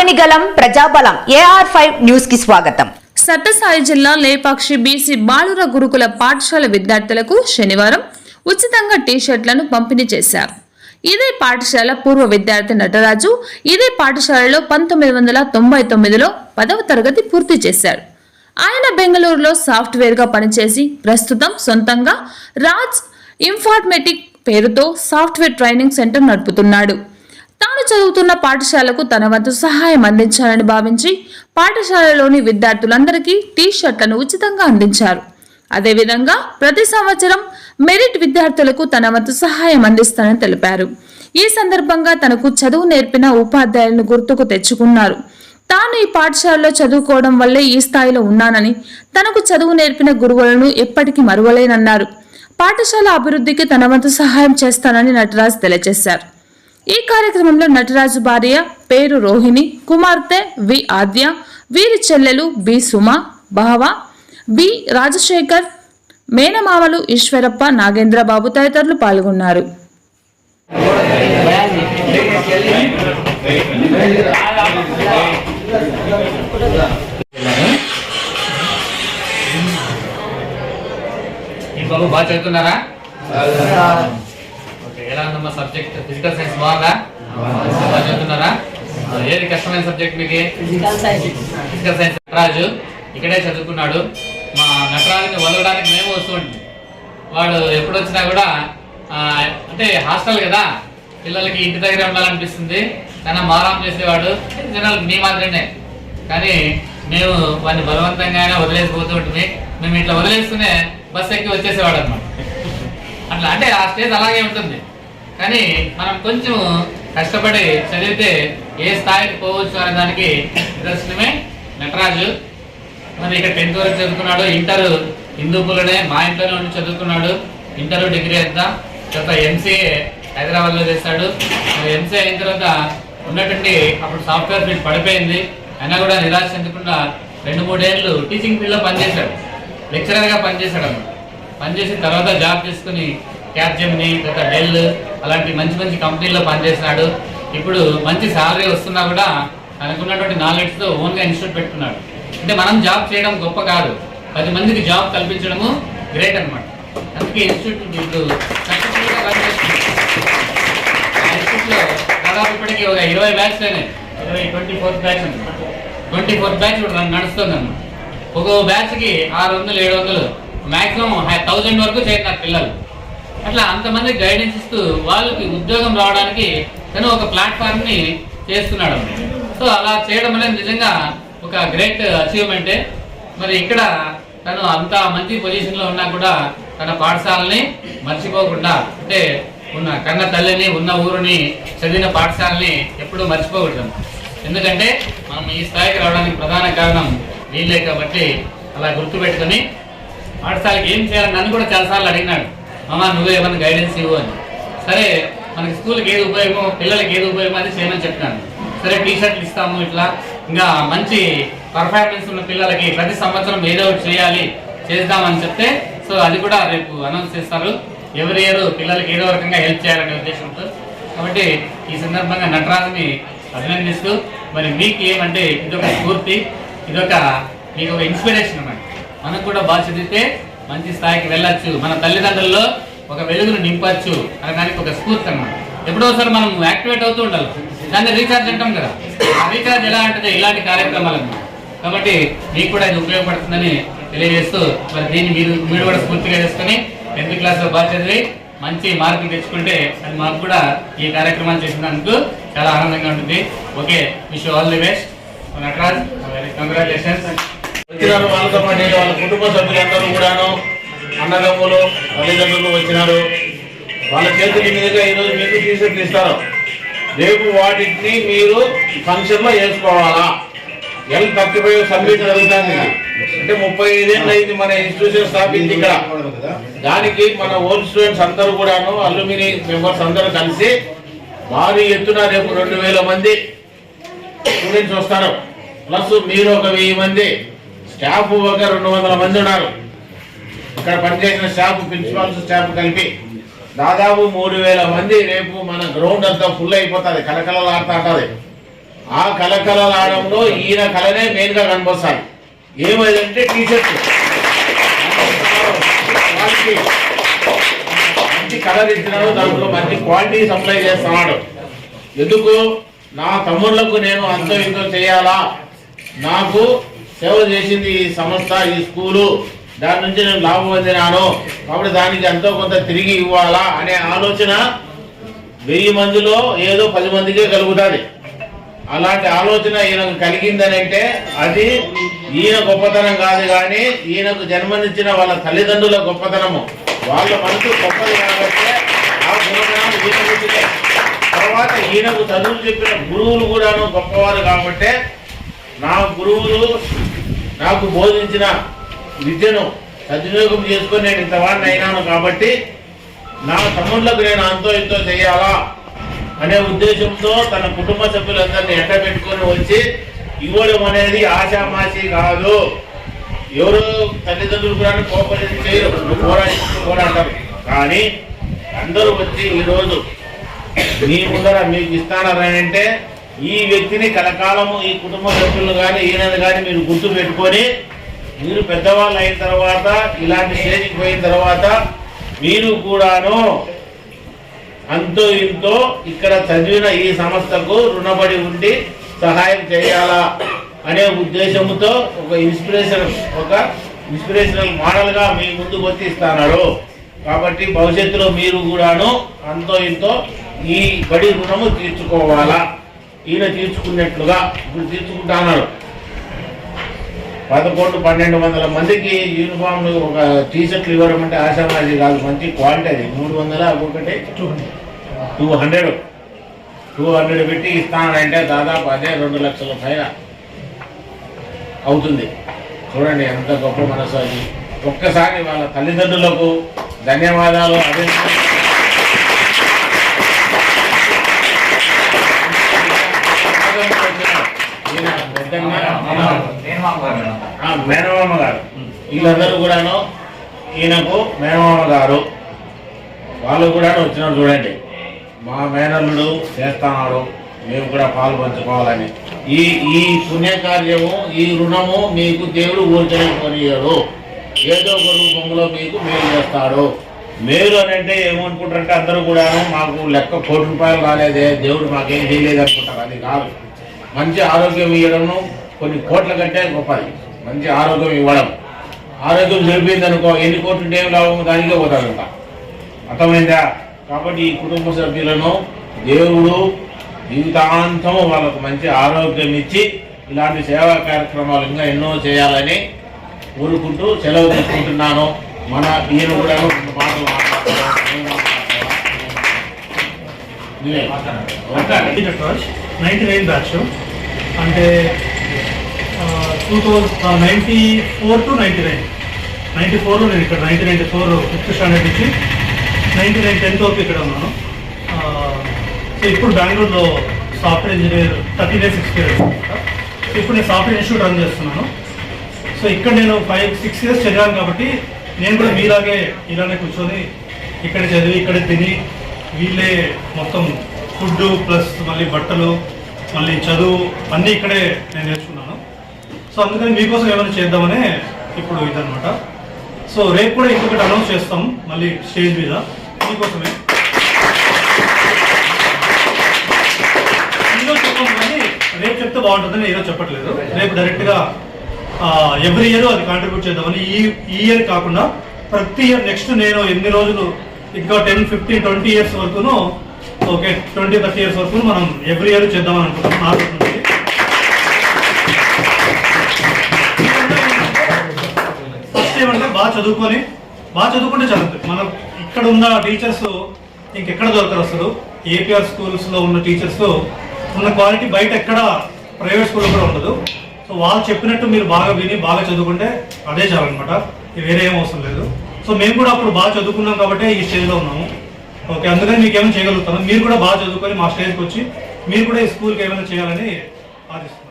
మాగనిగలం ప్రజాబలం. AR five న్యూస్కి స్వాగతం. సత్యసాయి జిల్లా లేపాక్షి బీసీ బాలుర గురుకుల పాఠశాల విద్యార్థులకు శనివారం ఉచితంగా టీషర్ట్లను పంపిణీ చేశారు. ఇదే పాఠశాల పూర్వ విద్యార్థి నటరాజు ఇదే పాఠశాలలో పంతొమ్మిది వందల తొంభై తొమ్మిదిలో పదవ తరగతి పూర్తి చేశాడు ఆయన బెంగళూరులో సాఫ్ట్వేర్గా పనిచేసి ప్రస్తుతం సొంతంగా రాజ్ ఇన్ఫార్మేటిక్ పేరుతో సాఫ్ట్వేర్ ట్రైనింగ్ సెంటర్ నడుపుతున్నాడు. తాను చదువుతున్న పాఠశాలకు తన వంతు సహాయం అందించాలని భావించి పాఠశాలలోని విద్యార్థులందరికీ టీ షర్ట్లను ఉచితంగా అందించారు. అదేవిధంగా ప్రతి సంవత్సరం మెరిట్ విద్యార్థులకు తన వంతు సహాయం అందిస్తానని తెలిపారు. ఈ సందర్భంగా తనకు చదువు నేర్పిన ఉపాధ్యాయులను గుర్తుకు తెచ్చుకున్నారు. తాను ఈ పాఠశాలలో చదువుకోవడం వల్లే ఈ స్థాయిలో ఉన్నానని తనకు చదువు నేర్పిన గురువులను ఎప్పటికీ మరువలేనన్నారు. పాఠశాల అభివృద్ధికి తన వంతు సహాయం చేస్తానని నటరాజ్ తెలియజేశారు. ఈ కార్యక్రమంలో నటరాజు భార్య పేరు రోహిణి కుమార్తె వి ఆద్య వీరి చెల్లెలు బి సుమ భావ బి రాజశేఖర్ మేనమామలు ఈశ్వరప్ప నాగేంద్రబాబు తదితరులు పాల్గొన్నారు. బాబు బాగా చదువుతున్నారా? ఎలా ఉందమ్మా సబ్జెక్ట్ ఫిజికల్ సైన్స్ బాగుందా? బాగా చదువుతున్నారా ఏది కష్టమైన సబ్జెక్ట్ మీకు? ఫిజికల్ సైన్స్ నటరాజు ఇక్కడే చదువుకున్నాడు. మా నటరాజుని వదలడానికి మేము వస్తూ ఉంటాం వాడు ఎప్పుడు వచ్చినా కూడా అంటే హాస్టల్ కదా పిల్లలకి ఇంటి దగ్గర ఉండాలనిపిస్తుంది. కానీ మారాం చేసేవాడు. జనాలు మీ మాదిరినే. కానీ మేము వాడిని బలవంతంగానే వదిలేసిపోతూ ఉంటుంది మేము ఇట్లా వదిలేస్తూనే బస్ ఎక్కి వచ్చేసేవాడు అనమాట అట్లా అంటే ఆ స్టేజ్ అలాగే ఉంటుంది. కానీ మనం కొంచెం కష్టపడి చదివితే ఏ స్థాయికి పోవచ్చు అనే దానికి నిదర్శనమే నటరాజు. మరి ఇక్కడ టెన్త్ వరకు చదువుకున్నాడు ఇంటర్ హిందూపులోనే మా ఇంట్లోనే ఉండి చదువుకున్నాడు ఇంటర్ డిగ్రీ అంతా. తర్వాత ఎంసీఏ హైదరాబాద్లో చేస్తాడు ఎంసీఏ అయిన తర్వాత ఉన్నటువంటి అప్పుడు సాఫ్ట్వేర్ ఫీల్డ్ పడిపోయింది. అయినా కూడా నిరాశ చెందకుండా రెండు మూడేళ్ళు టీచింగ్ ఫీల్డ్లో పనిచేశాడు. లెక్చరర్గా పనిచేశాడు అన్నమాట. పనిచేసిన తర్వాత జాబ్ చేసుకుని క్యాప్జెమ్ని తర్వాత డెల్ అలాంటి మంచి మంచి కంపెనీల్లో పనిచేసినాడు ఇప్పుడు మంచి శాలరీ వస్తున్నా కూడా తనకున్నటువంటి నాలెడ్జ్తో ఓన్గా ఇన్స్టిట్యూట్ పెట్టుకున్నాడు. అంటే మనం జాబ్ చేయడం గొప్ప కాదు. పది మందికి జాబ్ కల్పించడము గ్రేట్ అనమాట అందుకే ఇన్స్టిట్యూట్ ఇప్పుడు successfulగా ఇన్స్టిట్యూట్లో దాదాపు ఇప్పటికి ఒక ఇరవై బ్యాచ్ అయినాయి. ఇరవై twenty fourth batch twenty fourth batch ఇప్పుడు నడుస్తుంది అనమాట ఒక్కో బ్యాచ్కి ఆరు వందలు ఏడు వందలు. మ్యాక్సిమం థౌజండ్ వరకు చేరినారు పిల్లలు. అట్లా అంతమంది గైడెన్స్ ఇస్తూ వాళ్ళకి ఉద్యోగం రావడానికి తను ఒక ప్లాట్ఫామ్ని చేస్తున్నాడు. సో అలా చేయడం అనేది నిజంగా ఒక గ్రేట్ అచీవ్మెంటే మరి ఇక్కడ తను అంత మంచి పొజిషన్లో ఉన్నా కూడా తన పాఠశాలని మర్చిపోకుండా అంటే ఉన్న కన్న తల్లిని ఉన్న ఊరిని చదివిన పాఠశాలని ఎప్పుడూ మర్చిపోకూడదు. ఎందుకంటే మనం ఈ స్థాయికి రావడానికి ప్రధాన కారణం వీళ్ళే కాబట్టి అలా గుర్తుపెట్టుకొని పాఠశాలకి ఏం చేయాలని నన్ను కూడా చాలాసార్లు అడిగినాడు. మామ నువ్వే ఏమైనా గైడెన్స్ ఇవ్వు అని. సరే మనకి స్కూల్కి ఏది ఉపయోగమో పిల్లలకి ఏది ఉపయోగమో అది చేయమని చెప్తాను సరే టీ షర్ట్లు ఇస్తాము ఇట్లా. ఇంకా మంచి పర్ఫార్మెన్స్ ఉన్న పిల్లలకి ప్రతి సంవత్సరం ఏదో ఒకటి చేయాలి చేద్దామని చెప్తే సో అది కూడా రేపు అనౌన్స్ చేస్తారు. ఎవరి ఇయర్ పిల్లలకి ఏదో రకంగా హెల్ప్ చేయాలనే ఉద్దేశంతో. కాబట్టి ఈ సందర్భంగా నటరాజుని అభినందిస్తూ మరి మీకు ఏమంటే ఇదొక స్ఫూర్తి ఇదొక మీకు ఒక ఇన్స్పిరేషన్ అన్నమాట. మనకు కూడా బాగా చదివితే మంచి స్థాయికి వెళ్ళొచ్చు. మన తల్లిదండ్రుల్లో ఒక వెలుగును నింపచ్చు అనే దానికి ఒక స్ఫూర్తి అన్నమాట. ఎప్పుడో ఒకసారి మనం యాక్టివేట్ అవుతూ ఉండాలి. దాన్ని రీఛార్జ్ అంటాం కదా. ఆ రీఛార్జ్ ఎలా అంటే ఇలాంటి కార్యక్రమాలన్నమాట కాబట్టి మీకు కూడా ఇది ఉపయోగపడుతుందని తెలియజేస్తూ మరి దీన్ని మీరు మీరు కూడా స్ఫూర్తిగా చేసుకొని టెన్త్ క్లాస్లో బాగా చదివి మంచి మార్కులు తెచ్చుకుంటే అది మాకు కూడా ఈ కార్యక్రమాలు చేసినందుకు చాలా ఆనందంగా ఉంటుంది. Okay wish all the best. Nataraj congratulations వచ్చినారు వాళ్ళతో పాటు వాళ్ళ కుటుంబ సభ్యులందరూ కూడాను అన్నదమ్ములు తల్లిదండ్రులు వచ్చినారు. వాళ్ళ చేతుల మీదుగా ఈరోజు మీకు టీషర్ట్లు ఇస్తారు రేపు వాటిని మీరు ఫంక్షన్లో వేసుకోవాలా? ఎల్ థర్టీ ఫైవ్ సబ్మిట్ జరుగుతుంది. అంటే ముప్పై ఐదేళ్ళు అయింది మన ఇన్స్టిట్యూషన్ స్థాపించి ఇక్కడ. దానికి మన ఓల్డ్ స్టూడెంట్స్ అందరూ కూడాను అల్యూమిని మెంబర్స్ అందరూ కలిసి భారీ ఎత్తున రేపు రెండు వేల మంది స్టూడెంట్స్ వస్తారు. ప్లస్ మీరు ఒక వెయ్యి మంది స్టాఫ్ ఒక రెండు వందల మంది ఉన్నారు. ఇక్కడ పనిచేసిన స్టాఫ్ ప్రిన్సిపాల్స్ స్టాఫ్ కలిపి దాదాపు మూడు వేల మంది రేపు మన గ్రౌండ్ అంతా ఫుల్ అయిపోతుంది. కలకలలాడుతూ ఉంటుంది ఆ కలకలలాడంలో ఈయన కలనే మెయిన్గా కనిపిస్తాయి ఏమైందంటే టీషర్ట్ మంచి కలర్ ఇచ్చినాడు దాంట్లో మంచి క్వాలిటీ సప్లై చేస్తున్నాడు. ఎందుకు? నా తమ్ముళ్ళకు నేను అంతో ఇంతో చేయాలా? నాకు సేవ చేసింది ఈ సంస్థ ఈ స్కూలు. దాని నుంచి నేను లాభం పొందినాను. కాబట్టి దానికి ఎంతో కొంత తిరిగి ఇవ్వాలా అనే ఆలోచన వెయ్యి మందిలో ఏదో పది మందికే కలుగుతుంది. అలాంటి ఆలోచన ఈయనకు కలిగిందని అంటే అది ఈయన గొప్పతనం కాదు కానీ ఈయనకు జన్మనిచ్చిన వాళ్ళ తల్లిదండ్రుల గొప్పతనము. వాళ్ళ మనసు గొప్పది కాబట్టి ఆ గుణగణాలు తర్వాత ఈయనకు చదువులు చెప్పిన గురువులు కూడాను గొప్పవారు కాబట్టి నా గురువులు నాకు బోధించిన విద్యను సద్వినియోగం చేసుకొని నేను ఇంతవాడిని అయినాను కాబట్టి నా తమ్ముళ్ళకు నేను అంతో ఇంతో చేయాలా అనే ఉద్దేశంతో తన కుటుంబ సభ్యులందరినీ ఎండ పెట్టుకొని వచ్చి ఇవ్వడం అనేది ఆశామాషి కాదు. ఎవరు తల్లిదండ్రులు కూడా కోపరేట్ చేయరు. నువ్వు పోరాడి పోరాడతారు. కానీ అందరూ వచ్చి ఈరోజు మీ ముందర మీకు ఇస్తానని అంటే ఈ వ్యక్తిని కలకాలము ఈ కుటుంబ సభ్యులు కానీ ఈయనది కానీ మీరు గుర్తు పెట్టుకొని మీరు పెద్దవాళ్ళు అయిన తర్వాత ఇలాంటి స్టేజ్కి పోయిన తర్వాత మీరు కూడాను అంతో ఇంతో ఇక్కడ చదివిన ఈ సంస్థకు రుణపడి ఉండి సహాయం చేయాలా అనే ఉద్దేశంతో ఒక ఇన్స్పిరేషన్ ఒక ఇన్స్పిరేషనల్ మోడల్గా మీ ముందుకు వర్తిస్తున్నారు కాబట్టి భవిష్యత్తులో మీరు కూడాను అంతో ఇంతో ఈ బడి రుణము తీర్చుకోవాలా. ఈయన తీర్చుకున్నట్లుగా ఇప్పుడు తీర్చుకుంటున్నారు పదకొండు పన్నెండు వందల మందికి యూనిఫామ్లు ఒక టీ షర్ట్లు ఇవ్వడం అంటే ఆశామాజీ కాదు మంచి క్వాలిటీ అది. మూడు వందల ఒక్కొక్కటి టూ హండ్రెడ్. Two hundred. పెట్టి ఇస్తానంటే దాదాపు అదే రెండు లక్షల పైన అవుతుంది. చూడండి ఎంత గొప్ప మనసు అది. ఒక్కసారి వాళ్ళ తల్లిదండ్రులకు ధన్యవాదాలు అదే మేనమామ గారు వీళ్ళందరూ కూడాను ఈయనకు మేనమామ గారు వాళ్ళు కూడా వచ్చినారు చూడండి. మా మేనల్లుడు చేస్తున్నాడు. మేము కూడా పాలు పంచుకోవాలని. ఈ ఈ పుణ్యకార్యము ఈ రుణము మీకు దేవుడు ఊరికనే కొనియడు ఏదో ఒక రూపంలో మీకు మేలు చేస్తాడు. మేలు అని అంటే ఏమనుకుంటారంటే అందరూ కూడాను మాకు లెక్క కోటి రూపాయలు రాలేదే. దేవుడు మాకేం చేయలేదు అనుకుంటారు అది కాదు. మంచి ఆరోగ్యం ఇవ్వడము కొన్ని కోట్ల కంటే గొప్పది. మంచి ఆరోగ్యం ఇవ్వడం. ఆరోగ్యం చెడిపోయింది అనుకో ఎన్ని కోట్లు ఏం లాభం దానికే పోతాడంట అర్థమైందా? కాబట్టి ఈ కుటుంబ సభ్యులను దేవుడు జీవితాంతం వాళ్ళకు మంచి ఆరోగ్యం ఇచ్చి ఇలాంటి సేవా కార్యక్రమాలు ఇంకా ఎన్నో చేయాలని కోరుకుంటూ సెలవు తీసుకుంటున్నాను. మన ఈయన కూడా మాటలు మాట్లాడుతున్నాను. Ninety nine batch. అంటే two thousand ninety four to ninety nine. Ninety ఫోర్లో నేను ఇక్కడ ninety ninety four fifth standard నుంచి నైంటీ నైన్ టెన్త్ వరకు ఇక్కడ ఉన్నాను. సో ఇప్పుడు బెంగళూరులో software engineer thirty days experience అనమాట సో ఇప్పుడు నేను సాఫ్ట్వేర్ ఇన్స్టిట్యూట్ రన్ చేస్తున్నాను. సో ఇక్కడ నేను ఫైవ్ సిక్స్ ఇయర్స్ చదివాను కాబట్టి నేను కూడా మీలాగే ఇలానే కూర్చొని ఇక్కడ చదివి ఇక్కడ తిని వీళ్ళే మొత్తం ఫుడ్ ప్లస్ మళ్ళీ బట్టలు మళ్ళీ చదువు అన్నీ ఇక్కడే నేను నేర్చుకున్నాను. సో అందుకని మీకోసం ఏమైనా చేద్దామనే ఇప్పుడు ఇదనమాట సో రేపు కూడా ఇంకొకటి అనౌన్స్ చేస్తాం మళ్ళీ స్టేజ్ మీద. మీకోసమే. ఈరోజు చెప్పాము కానీ రేపు చెప్తే బాగుంటుందని ఈరోజు చెప్పట్లేదు. రేపు డైరెక్ట్గా ఎవ్రీ ఇయర్ అది కాంట్రిబ్యూట్ చేద్దామని ఈ ఈ ఇయర్ కాకుండా ప్రతి ఇయర్ నెక్స్ట్ నేను ఎన్ని రోజులు ఇంకా టెన్ ఫిఫ్టీన్ ట్వంటీ ఇయర్స్ వరకును ఓకే ట్వంటీ థర్టీ ఇయర్స్ వరకు మనం ఎవ్రీ ఇయర్ చేద్దామని అనుకుంటున్నాం. నా ఫస్ట్ ఏమంటే బాగా చదువుకొని బాగా చదువుకుంటే చదువుతుంది మనం ఇక్కడ ఉన్న టీచర్స్ ఇంకెక్కడ దొరకరు అసలు? ఏపీఆర్ స్కూల్స్లో ఉన్న టీచర్స్ ఉన్న క్వాలిటీ బయట ఎక్కడ ప్రైవేట్ స్కూల్లో కూడా ఉండదు. సో వాళ్ళు చెప్పినట్టు మీరు బాగా విని బాగా చదువుకుంటే అదే చాలన్నమాట వేరే ఏం అవసరం లేదు. సో మేము కూడా అప్పుడు బాగా చదువుకున్నాం కాబట్టి ఈ స్టేజ్లో ఉన్నాము. ఓకే అందుకని మీకు ఏమైనా చేయగలుగుతాను మీరు కూడా బాగా చదువుకొని మా స్టేజ్కి వచ్చి మీరు కూడా ఈ స్కూల్కి ఏమైనా చేయాలని ఆశిస్తున్నాను.